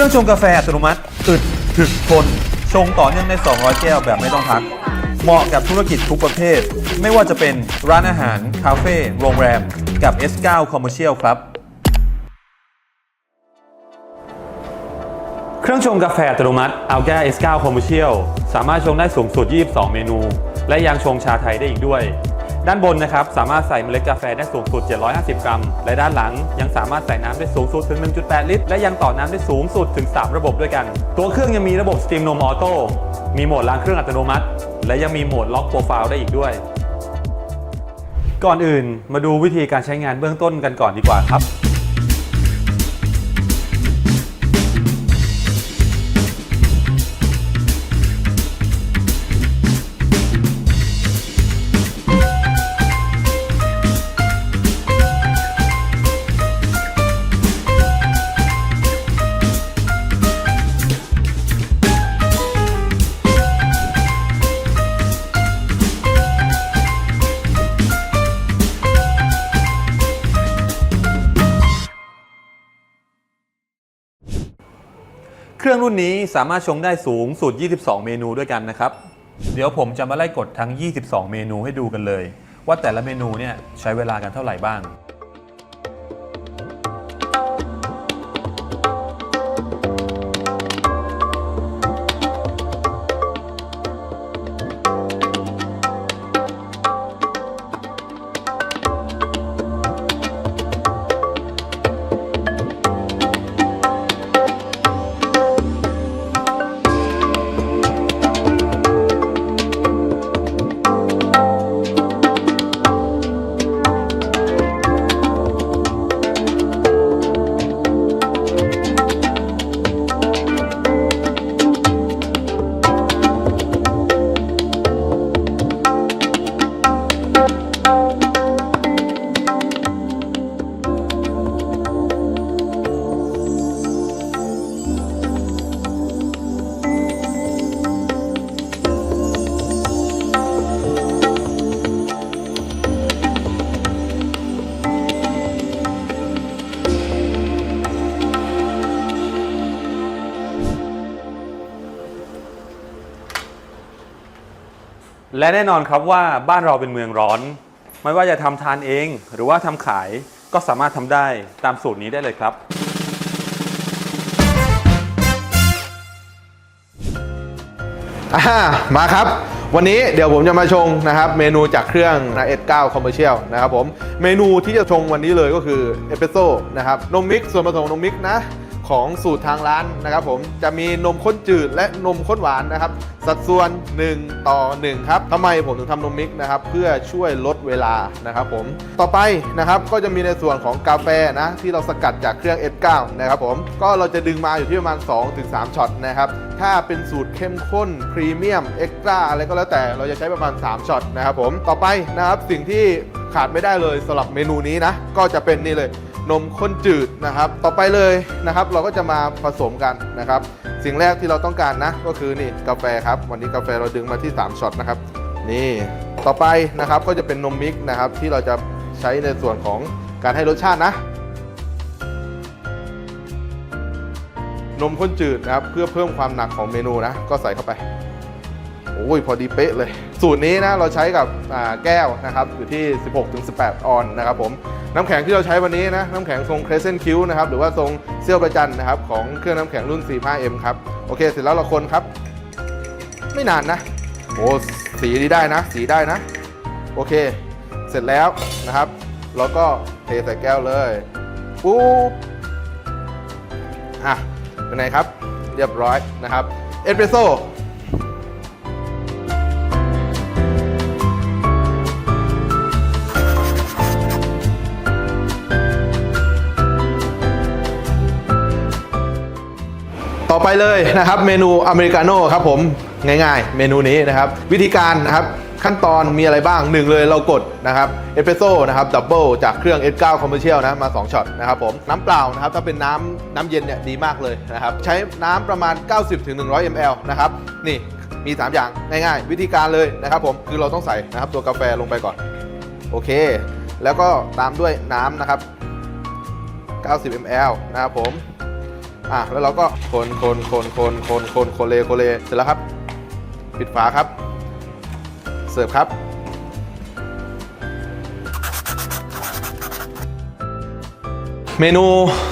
ครื่องชงกาแฟอัตโนมัติอึดถึกทนชงต่อเนื่องได้ 200 แก้วแบบไม่ต้องพัก เหมาะกับธุรกิจทุกประเภท ไม่ว่าจะเป็นร้านอาหาร คาเฟ่โรงแรม กับ S9 Commercial ครับ เครื่องชงกาแฟอัตโนมัติ Alga S9 Commercial สามารถชงได้สูงสุด 22 เมนู และยังชงชาไทยได้อีกด้วย ด้านบนนะครับสามารถใส่เมล็ดกาแฟได้สูงสุด 750 กรัม และด้านหลังยังสามารถใส่น้ำได้สูงสุดถึง 1.8 ลิตร และยังต่อน้ำได้สูงสุดถึง 3 ระบบด้วยกัน ตัวเครื่องยังมีระบบสตรีมนมออโต้ มีโหมดล้างเครื่องอัตโนมัติ และยังมีโหมดล็อกโปรไฟล์ได้อีกด้วย ก่อนอื่นมาดูวิธีการใช้งานเบื้องต้นกันก่อนดีกว่าครับ รื่องรุ่นนี้สามารถชงได้สูงสุด 22 เมนูด้วยกันนะครับ เดี๋ยวผมจะมาไล่กดทั้ง 22 เมนูให้ดูกันเลย ว่าแต่ละเมนูเนี่ยใช้เวลากันเท่าไหร่บ้าง และแน่นอนครับว่าบ้านเราเป็นเมืองร้อน ไม่ว่าจะทำทานเอง หรือว่าทำขายก็สามารถทำได้ตามสูตรนี้ได้เลยครับ อ่ามาครับ วันนี้เดี๋ยวผมจะมาชงนะครับเมนูจากเครื่องนะ S9 Commercial นะครับผม เมนูที่จะชงวันนี้เลยก็คือเอสเปรสโซ่นะครับนมมิกซ์ส่วนผสมของนมมิกซ์นะ ของสูตรทางร้านนะครับผมจะมีนมข้นจืดและนมข้นหวานนะครับ สัดส่วน 1 ต่อ 1 ครับทำไมผมถึงทำนมมิกนะครับ เพื่อช่วยลดเวลานะครับผมต่อไปนะครับก็จะมีในส่วนของกาแฟนะที่เราสกัดจากเครื่อง S9 นะครับผมก็เราจะดึงมาอยู่ที่ประมาณ 2-3ช็อตนะครับถ้าเป็นสูตรเข้มข้นพรีเมียมเอ็กซ์ตร้าอะไรก็แล้วแต่เราจะใช้ประมาณ 3ช็อตนะครับผมต่อไปนะครับสิ่งที่ขาดไม่ได้เลยสำหรับเมนูนี้นะ ก็จะเป็นนี่เลย นมข้นจืดนะครับ ต่อไปเลยนะครับ เราก็จะมาผสมกันนะครับ สิ่งแรกที่เราต้องการนะ ก็คือนี่กาแฟครับ วันนี้กาแฟเราดึงมาที่ 3ช็อตนะครับ นี่ ต่อไปนะครับก็จะเป็นนมมิกซ์นะครับ ที่เราจะใช้ในส่วนของการให้รสชาตินะ นมข้นจืดนะครับ เพื่อเพิ่มความหนักของเมนูนะ ก็ใส่เข้าไป โอ้ยพอดีเป๊ะเลย สูตรนี้นะเราใช้กับแก้วนะครับอยู่ที่ 16-18 ออนนะครับผมน้ำแข็งที่เราใช้วันนี้นะน้ำแข็งทรง Crescent Q นะครับหรือว่าทรงเซี่ยวประจันนะครับของเครื่องน้ำแข็งรุ่น 45M ครับโอเค เสร็จแล้วเราคนครับ ไม่นานนะโอ้สีดีได้นะ สีได้นะ โอเค เสร็จแล้วนะครับแล้วก็เทใส่แก้วเลยปุ๊บอะเป็นไงครับ เรียบร้อยนะครับเอสเปรสโซ่ อไปเลยนะครับเมนูอเมริกาโน่ครับผมง่ายๆ เมนูนี้นะครับวิธีการนะครับขั้นตอนมีอะไรบ้างหนึ่งเลยเรากดนะครับเอสเปรสโซ่นะครับดับเบิลจากเครื่อง S9 Commercial นะมา 2ช็อตนะครับผมน้ำเปล่านะครับถ้าเป็นน้ำน้ำเย็นเนี่ยดีมากเลยนะครับใช้น้ำประมาณ 90-100 ml นะครับนี่มี 3 อย่างง่ายๆ วิธีการเลยนะครับผมคือเราต้องใส่นะครับตัวกาแฟลงไปก่อน โอเค แล้วก็ตามด้วยน้ำนะครับ 90 ml นะครับผม อะแล้วเราก็คนคนคนคนคนคนโคเลโคเลเสร็จแล้วครับ ปิดฝาครับ เสิร์ฟครับ เมนู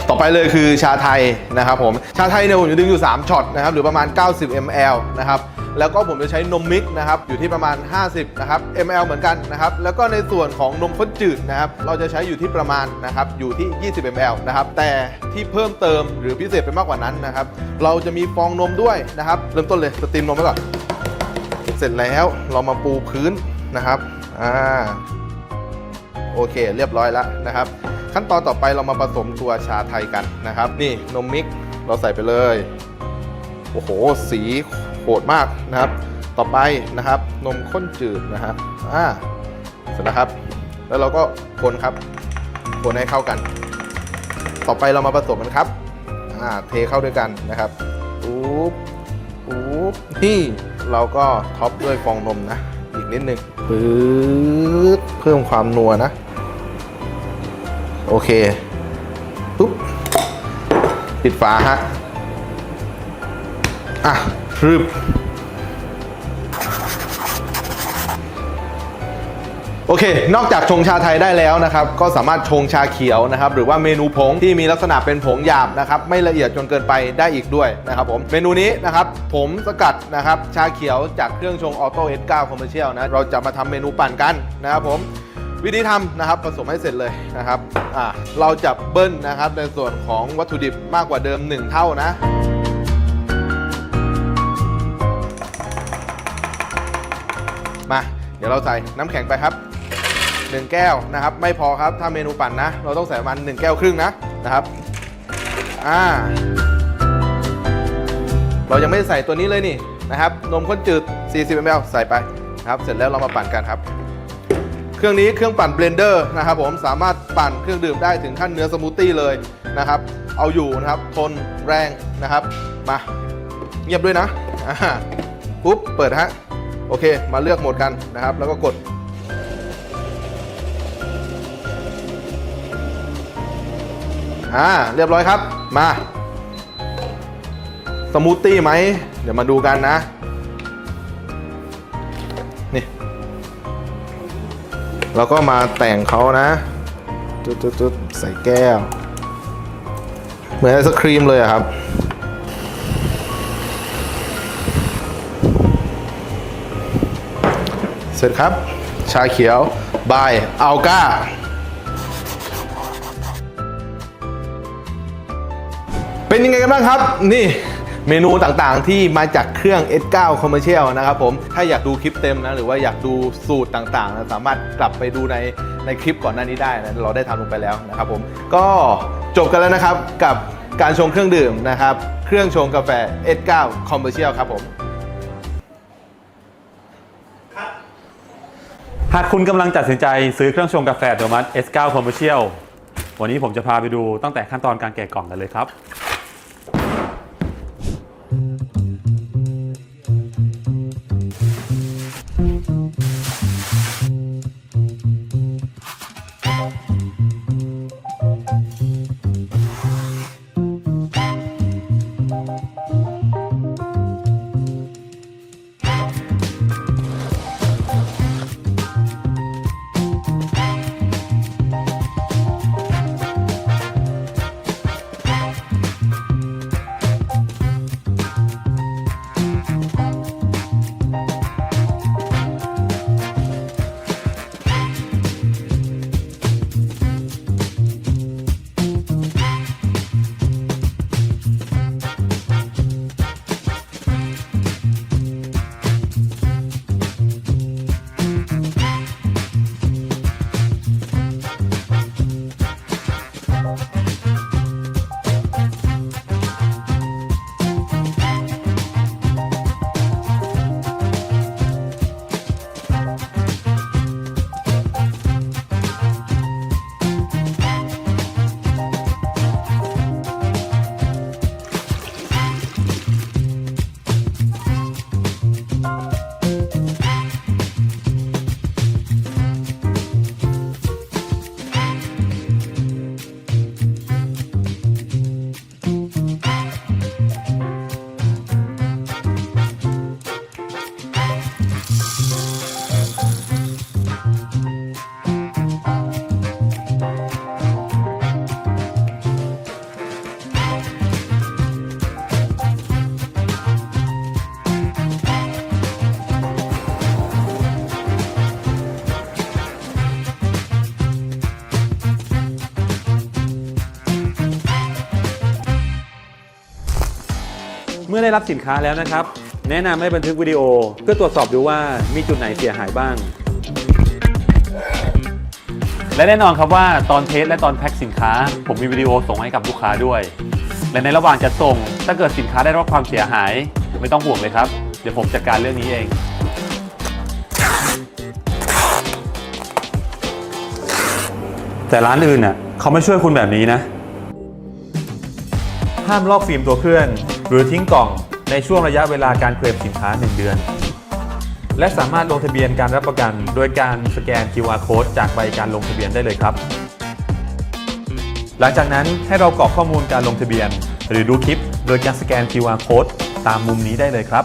ต่อไปเลยคือชาไทยนะครับผมชาไทยเนี่ยผมจะดึงอยู่ 3ช็อตนะครับหรือประมาณ 90 ml นะครับแล้วก็ผมจะใช้นมมิกนะครับอยู่ที่ประมาณ 50นะครับ ml เหมือนกันนะครับแล้วก็ในส่วนของนมข้นจืดนะครับเราจะใช้อยู่ที่ประมาณนะครับอยู่ที่ 20 ml นะครับแต่ที่เพิ่มเติมหรือพิเศษไปมากกว่านั้นนะครับเราจะมีฟองนมด้วยนะครับเริ่มต้นเลยสตรีมนมไว้ก่อนเสร็จแล้วเรามาปูพื้นนะครับอ่า โอเค เรียบร้อยแล้วนะครับ ขั้นตอนต่อไปเรามาผสมตัวชาไทยกันนะครับ นี่นมมิกเราใส่ไปเลยโอ้โห สีโหดมากนะครับ ต่อไปนะครับ นมข้นจืดนะครับอ่าเสร็จแล้วครับ แล้วเราก็คนครับ คนให้เข้ากัน ต่อไปเรามาผสมกันครับอ่าเทเข้าด้วยกันนะครับปุ๊บปุ๊บนี่เราก็ท็อปด้วยฟองนมนะ อีกนิดนึงปื๊ดเพิ่มความนัวนะ โอเคปุ๊บปิดฝาฮะ อะรึบโอเค นอกจากชงชาไทยได้แล้วนะครับ ก็สามารถชงชาเขียวนะครับ หรือว่าเมนูผงที่มีลักษณะเป็นผงหยาบนะครับ ไม่ละเอียดจนเกินไปได้อีกด้วยนะครับผม เมนูนี้นะครับ ผมสกัดนะครับ ชาเขียวจากเครื่องชงออโต้ S9 Commercial นะ เราจะมาทำเมนูปั่นกันนะครับผม วิธีทำนะครับผสมให้เสร็จเลยนะครับอ่าเราจะเบิ้ลนะครับในส่วนของวัตถุดิบมากกว่าเดิม 1 เท่านะมาเดี๋ยวเราใส่น้ำแข็งไปครับ 1 แก้วนะครับ ไม่พอครับถ้าเมนูปั่นนะ เราต้องใส่มาณ1แก้วครึ่งนะนะครับอ่าเรายังไม่ได้ใส่ตัวนี้เลยนี่นะครับ นมข้นจืด 40 ml ใส่ไปนะครับ เสร็จแล้วเรามาปั่นกันครับ เครื่องนี้เครื่องปั่นเบลนเดอร์นะครับผมสามารถปั่นเครื่องดื่มได้ถึงขั้นเนื้อสมูทตี้เลยนะครับ เอาอยู่นะครับทนแรงนะครับ มาเงียบด้วยนะปุ๊บเปิดฮะโอเค มาเลือกโหมดกันนะครับ แล้วก็กด อ่า เรียบร้อยครับ มา สมูทตี้ไหม เดี๋ยวมาดูกันนะ นี่ แล้วก็มาแต่งเขานะจุดๆใส่แก้ว เหมือนไอศครีมเลยครับเสร็จครับ ชาเขียวบายอัลกาเป็นยังไงกันบ้างครับ นี่ เมนูต่างๆ ที่มาจากเครื่อง S9 Commercial นะครับผมถ้าอยากดูคลิปเต็มนะหรือว่าอยากดูสูตรต่างๆนะสามารถกลับไปดูในในคลิปก่อนหน้านี้ได้นะเราได้ทำลงไปแล้วนะครับผมก็จบกันแล้วนะครับกับการชงเครื่องดื่มนะครับ เครื่องชงกาแฟ S9 Commercial ครับผมหากคุณกำลังตัดสินใจซื้อเครื่องชงกาแฟโดมัส S9 Commercial วันนี้ผมจะพาไปดูตั้งแต่ขั้นตอนการแกะกล่องกันเลยครับ ได้รับสินค้าแล้วนะครับ แนะนำให้บันทึกวิดีโอ เพื่อตรวจสอบดูว่ามีจุดไหนเสียหายบ้าง และแน่นอนครับว่าตอนเทสและตอนแพ็คสินค้า ผมมีวิดีโอส่งให้กับลูกค้าด้วย และในระหว่างจัดส่ง ถ้าเกิดสินค้าได้รับความเสียหาย ไม่ต้องห่วงเลยครับ เดี๋ยวผมจัดการเรื่องนี้เองแต่ร้านอื่นน่ะเขาไม่ช่วยคุณแบบนี้นะ ห้ามลอกฟิล์มตัวเครื่อง หรือทิ้งกล่องในช่วงระยะเวลาการเคลมสินค้า 1 เดือน และสามารถลงทะเบียนการรับประกัน โดยการสแกน QR code จากใบการลงทะเบียนได้เลยครับ หลังจากนั้นให้เรากรอกข้อมูลการลงทะเบียน หรือดูคลิป โดยการสแกน QR code ตามมุมนี้ได้เลยครับ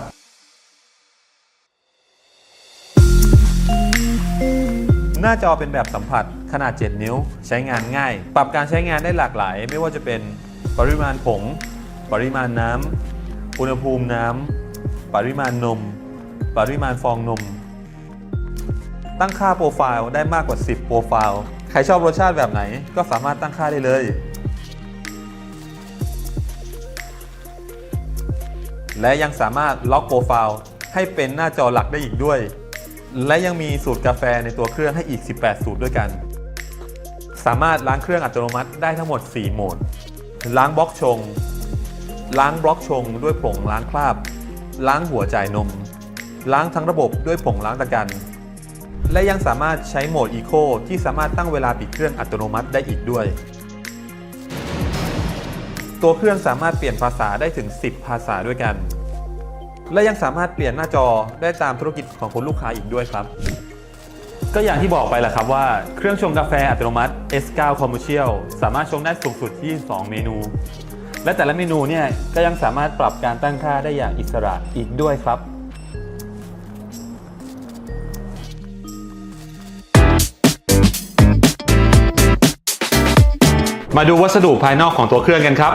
หน้าจอเป็นแบบสัมผัสขนาด 7 นิ้ว ใช้งานง่าย ปรับการใช้งานได้หลากหลาย ไม่ว่าจะเป็นปริมาณผง ปริมาณน้ำอุณหภูมิน้ำปริมาณนม ปริมาณฟองนม ตั้งค่าโปรไฟล์ได้มากกว่า 10 โปรไฟล์ ใครชอบรสชาติแบบไหนก็สามารถตั้งค่าได้เลย และยังสามารถล็อกโปรไฟล์ให้เป็นหน้าจอหลักได้อีกด้วย และยังมีสูตรกาแฟในตัวเครื่องให้อีก 18 สูตรด้วยกัน สามารถล้างเครื่องอัตโนมัติได้ทั้งหมด 4 โหมด ล้างบล็อกชง ล้างบล็อกชงด้วยผงล้างคราบ ล้างหัวจ่ายนม ล้างทั้งระบบด้วยผงล้างตะกัน และยังสามารถใช้โหมด Eco ที่สามารถตั้งเวลาปิดเครื่องอัตโนมัติได้อีกด้วย ตัวเครื่องสามารถเปลี่ยนภาษาได้ถึง 10 ภาษาด้วยกัน และยังสามารถเปลี่ยนหน้าจอได้ตามธุรกิจของคุณลูกค้าอีกด้วยครับก็อย่างที่บอกไปแหละครับว่าเครื่องชงกาแฟอัตโนมัติ S9 Commercial สามารถชงได้สูงสุดที่ 2 เมนู และแต่ละเมนูเนี่ยก็ยังสามารถปรับการตั้งค่าได้อย่างอิสระอีกด้วยครับมาดูวัสดุภายนอกของตัวเครื่องกันครับ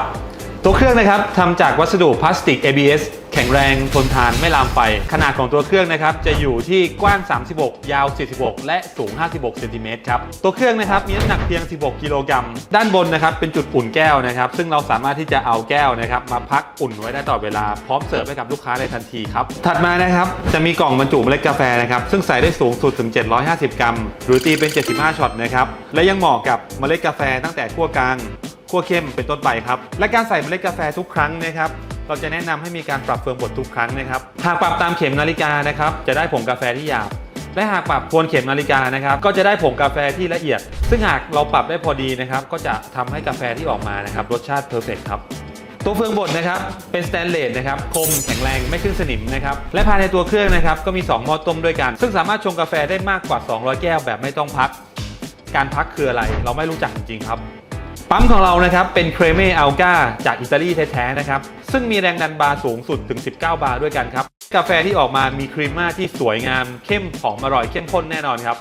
ตัวเครื่องนะครับทำจากวัสดุพลาสติก ABS แข็งแรงทนทานไม่ลามไฟ ขนาดของตัวเครื่องนะครับจะอยู่ที่กว้าง 36 ยาว 46 และสูง 56เซนติเมตรครับตัวเครื่องนะครับมีน้ำหนักเพียง 16 กิโลกรัมด้านบนนะครับเป็นจุดอุ่นแก้วนะครับซึ่งเราสามารถที่จะเอาแก้วนะครับมาพักอุ่นไว้ได้ตลอดเวลาพร้อมเสิร์ฟให้กับลูกค้าในทันทีครับถัดมานะครับจะมีกล่องบรรจุเมล็ดกาแฟนะครับซึ่งใส่ได้สูงสุดถึง 750 กรัม หรือตีเป็น 75ช็อตนะครับและยังเหมาะกับเมล็ดกาแฟตั้งแต่ขั้วกลางคั่วเข้มเป็นต้นไปครับและการใส่เมล็ดกาแฟทุกครั้งนะครับ เราจะแนะนำให้มีการปรับเฟืองบดทุกครั้งนะครับ หากปรับตามเข็มนาฬิกานะครับ จะได้ผงกาแฟที่หยาบ และหากปรับทวนเข็มนาฬิกานะครับ ก็จะได้ผงกาแฟที่ละเอียด ซึ่งหากเราปรับได้พอดีนะครับ ก็จะทำให้กาแฟที่ออกมานะครับ รสชาติเพอร์เฟกครับตัวเฟืองบดนะครับเป็นสแตนเลสนะครับคมแข็งแรงไม่ขึ้นสนิมนะครับและภายในตัวเครื่องนะครับก็มี 2 หม้อต้มด้วยกัน ซึ่งสามารถชงกาแฟได้มากกว่า 200 แก้วแบบไม่ต้องพัก การพักคืออะไรเราไม่รู้จักจริงๆครับ ปั๊มของเรานะครับเป็นเครเมอัลกาจากอิตาลีแท้ๆนะครับ ซึ่งมีแรงดันบาร์สูงสุดถึง 19 บาร์ด้วยกันครับ กาแฟที่ออกมามีครีมมาที่สวยงาม เข้มหอมอร่อยเข้มข้นแน่นอนครับ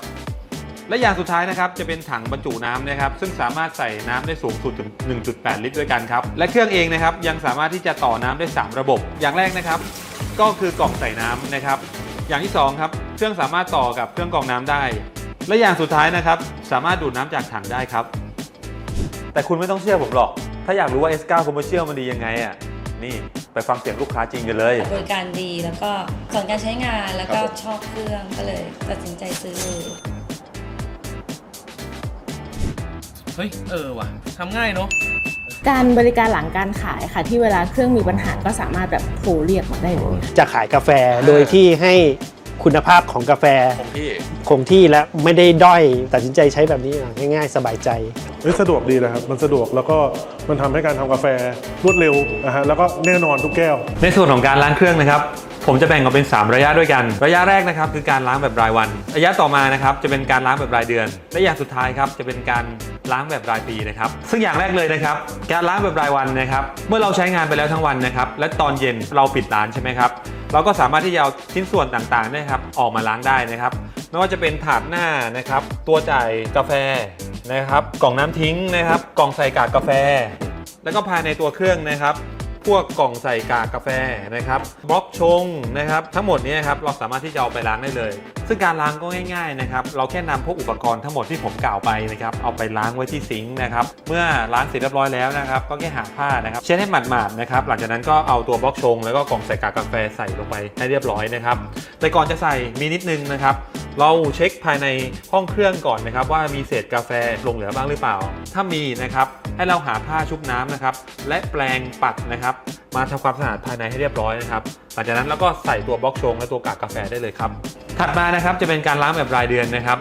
และอย่างสุดท้ายนะครับจะเป็นถังบรรจุน้ำนะครับ ซึ่งสามารถใส่น้ำได้สูงสุดถึง 1.8 ลิตรด้วยกันครับ และเครื่องเองนะครับยังสามารถที่จะต่อน้ำได้ 3 ระบบ อย่างแรกนะครับ ก็คือกล่องใส่น้ำนะครับ อย่างที่สองครับเครื่องสามารถต่อกับเครื่องกรองน้ำได้ และอย่างสุดท้ายนะครับสามารถดูดน้ำจากถังได้ครับ แต่คุณไม่ต้องเชื่อผมหรอก ถ้าอยากรู้ว่า S9 Commercial มันดียังไงอะ นี่ไปฟังเสียงลูกค้าจริงกันเลย บริการดีแล้วก็สอนการใช้งานแล้วก็ครับผมชอบเครื่องก็เลยตัดสินใจซื้อเลยเฮ้ย เออว่ะทำง่ายเนาะ การบริการหลังการขายค่ะ ที่เวลาเครื่องมีปัญหาก็สามารถแบบโทรเรียกมาได้เลยค่ะจะขายกาแฟโดยที่ให้ คุณภาพของกาแฟของพี่คงที่และไม่ได้ด้อยตัดสินใจใช้แบบนี้อะง่ายๆ สบายใจ เฮ้ยสะดวกดีนะครับ มันสะดวกแล้วก็มันทำให้การทำกาแฟรวดเร็วนะฮะแล้วก็แน่นอนทุกแก้ว ในส่วนของการล้างเครื่องนะครับ ผมจะแบ่งออกเป็น 3 ระยะด้วยกัน ระยะแรกนะครับคือการล้างแบบรายวัน ระยะต่อมานะครับจะเป็นการล้างแบบรายเดือน และอย่างสุดท้ายครับจะเป็นการ ล้างแบบรายปีนะครับ ซึ่งอย่างแรกเลยนะครับ การล้างแบบรายวันนะครับ เมื่อเราใช้งานไปแล้วทั้งวันนะครับ และตอนเย็นเราปิดร้านใช่ไหมครับ เราก็สามารถที่จะเอาชิ้นส่วนต่างๆนะครับ ออกมาล้างได้นะครับ ไม่ว่าจะเป็นถาดหน้านะครับ ตัวจ่ายกาแฟนะครับ กล่องน้ำทิ้งนะครับ กล่องใส่กากกาแฟ แล้วก็ภายในตัวเครื่องนะครับ พวกกล่องใส่กากกาแฟนะครับบล็อกชงนะครับทั้งหมดนี้ครับเราสามารถที่จะเอาไปล้างได้เลย ซึ่งการล้างก็ง่ายๆนะครับเราแค่นำพวกอุปกรณ์ทั้งหมดที่ผมกล่าวไปนะครับเอาไปล้างไว้ที่ซิงค์นะครับเมื่อล้างเสร็จเรียบร้อยแล้วนะครับก็แค่หาผ้านะครับเช็ดให้หมาดๆนะครับหลังจากนั้นก็เอาตัวบล็อกชง แล้วก็กล่องใส่กากกาแฟใส่ลงไปให้เรียบร้อยนะครับแต่ก่อนจะใส่มีนิดนึงนะครับเราเช็คภายในห้องเครื่องก่อนนะครับว่ามีเศษกาแฟหลงเหลือบ้างหรือเปล่า ถ้ามีนะครับให้เราหาผ้าชุบน้ำนะครับและแปรงปัดนะครับมาทำความสะอาดภายในให้เรียบร้อยนะครับหลังจากนั้นเราก็ใส่ตัวบล็อกชงและตัวกากกาแฟได้เลยครับ ถัดมานะครับจะเป็นการล้างแบบรายเดือนนะครับ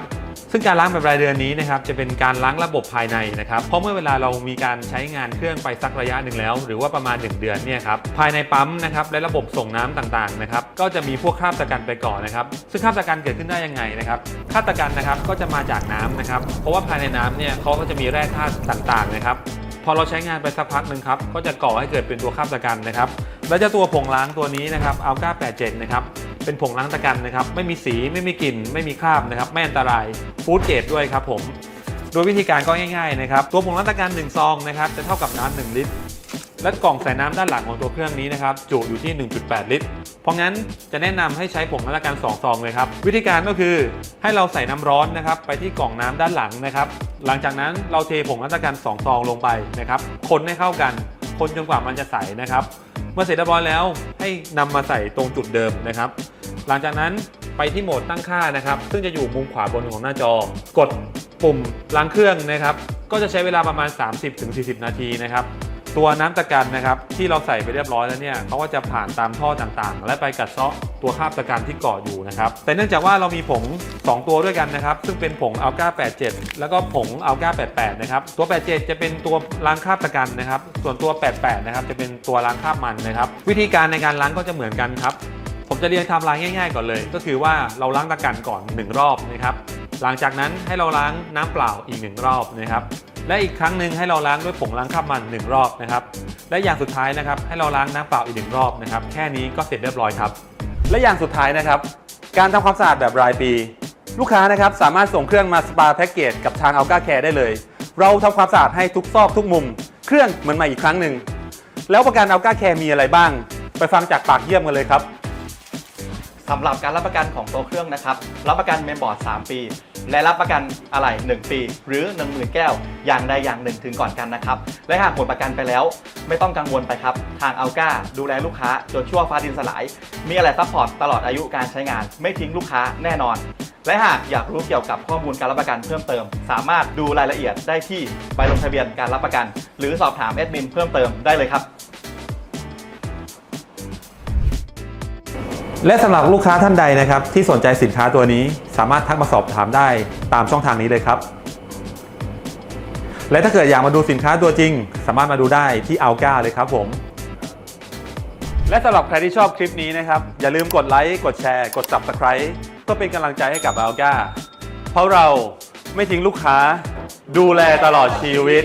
ซึ่งการล้างแบบรายเดือนนี้นะครับจะเป็นการล้างระบบภายในนะครับเพราะเมื่อเวลาเรามีการใช้งานเครื่องไปสักระยะหนึ่งแล้ว หรือว่าประมาณ 1 เดือนเนี่ยครับภายในปั๊มนะครับและระบบส่งน้ำต่างๆนะครับก็จะมีพวกคราบตะกันไปก่อนนะครับ ซึ่งคราบตะกันเกิดขึ้นได้ยังไงนะครับคราบตะกันนะครับก็จะมาจากน้ำนะครับเพราะว่าภายในน้ำเนี่ยเขาก็จะมีแร่ธาตุต่างๆนะครับ พอเราใช้งานไปสักพักหนึ่งครับ ก็จะก่อให้เกิดเป็นตัวคราบตะกันนะครับ และจะตัวผงล้างตัวนี้นะครับอัลกา87 นะครับ เป็นผงล้างตะกันนะครับ ไม่มีสี ไม่มีกลิ่น ไม่มีคราบนะครับ ไม่อันตราย ฟู้ดเกรดด้วยครับผม โดยวิธีการก็ง่ายๆนะครับ ตัวผงล้างตะกัน1ซองนะครับ จะเท่ากับน้ำ1ลิตร และกล่องใส่น้ำด้านหลังของตัวเครื่องนี้นะครับจุอยู่ที่ 1.8 ลิตร เพราะงั้นจะแนะนำให้ใช้ผงล้างตะกัน2ซองเลยครับ วิธีการก็คือให้เราใส่น้ำร้อนนะครับไปที่กล่องน้ำด้านหลังนะครับหลังจากนั้นเราเทผงล้างตะกัน2ซองลงไปนะครับคนให้เข้ากัน คนจนกว่ามันจะใสนะครับเมื่อเสร็จเรียบร้อยแล้วให้นำมาใส่ตรงจุดเดิมนะครับ หลังจากนั้นไปที่โหมดตั้งค่านะครับ ซึ่งจะอยู่มุมขวาบนของหน้าจอ กดปุ่มล้างเครื่องนะครับ ก็จะใช้เวลาประมาณ 30-40 นาทีนะครับ ตัวน้ำตะกันนะครับที่เราใส่ไปเรียบร้อยแล้วเนี่ยเขาก็จะผ่านตามท่อต่างๆ และไปกัดเซาะตัวคราบตะกันที่เกาะอยู่นะครับแต่เนื่องจากว่าเรามีผง 2 ตัวด้วยกันนะครับซึ่งเป็นผงอัลกา87 แล้วก็ผงอัลกา88นะครับตัว 87 จะเป็นตัวล้างคราบตะกันนะครับส่วนตัว 88นะครับจะเป็นตัวล้างคราบมันนะครับวิธีการในการล้างก็จะเหมือนกันครับผมจะเรียนทำลายง่าย ๆ ก่อนเลย ก็คือว่าเราล้างตะกันก่อน 1 รอบนะครับ หลังจากนั้นให้เราล้างน้ำเปล่าอีก1รอบนะครับ และอีกครั้งหนึ่งให้เราล้างด้วยผงล้างคราบมัน 1 รอบนะครับ และอย่างสุดท้ายนะครับ ให้เราล้างน้ำเปล่าอีกหนึ่งรอบนะครับ แค่นี้ก็เสร็จเรียบร้อยครับ และอย่างสุดท้ายนะครับ การทำความสะอาดแบบรายปี ลูกค้านะครับสามารถส่งเครื่องมาสปาแพ็กเกจกับทางอัลกาแคร์ได้เลย เราทำความสะอาดให้ทุกซอกทุกมุม เครื่องเหมือนใหม่อีกครั้งหนึ่งแล้วประกันอัลกาแคร์มีอะไรบ้าง ไปฟังจากปากเยี่ยมกันเลยครับ สำหรับการรับประกันของตัวเครื่องนะครับ รับประกันเมมบอร์ด 3 ปี และรับประกันอะไหล่1ปี หรือ 10,000 แก้ว อย่างใดอย่างหนึ่งถึงก่อนกันนะครับ และหากหมดประกันไปแล้ว ไม่ต้องกังวลไปครับ ทางอัลกาดูแลลูกค้าจนชั่วฟ้าดินสลาย มีอะไรซัพพอร์ตตลอดอายุการใช้งาน ไม่ทิ้งลูกค้าแน่นอน และหากอยากรู้เกี่ยวกับข้อมูลการรับประกันเพิ่มเติม สามารถดูรายละเอียดได้ที่ใบลงทะเบียนการรับประกัน หรือสอบถามแอดมินเพิ่มเติมได้เลยครับ และสำหรับลูกค้าท่านใดนะครับ ที่สนใจสินค้าตัวนี้สามารถทักมาสอบถามได้ตามช่องทางนี้เลยครับ และถ้าเกิดอยากมาดูสินค้าตัวจริง สามารถมาดูได้ที่อัลก้าเลยครับผม และสำหรับใครที่ชอบคลิปนี้นะครับ อย่าลืมกดไลค์กดแชร์ กด Subscribe เพื่อเป็นกำลังใจให้กับอัลก้าเพราะเราไม่ทิ้งลูกค้า ดูแลตลอดชีวิต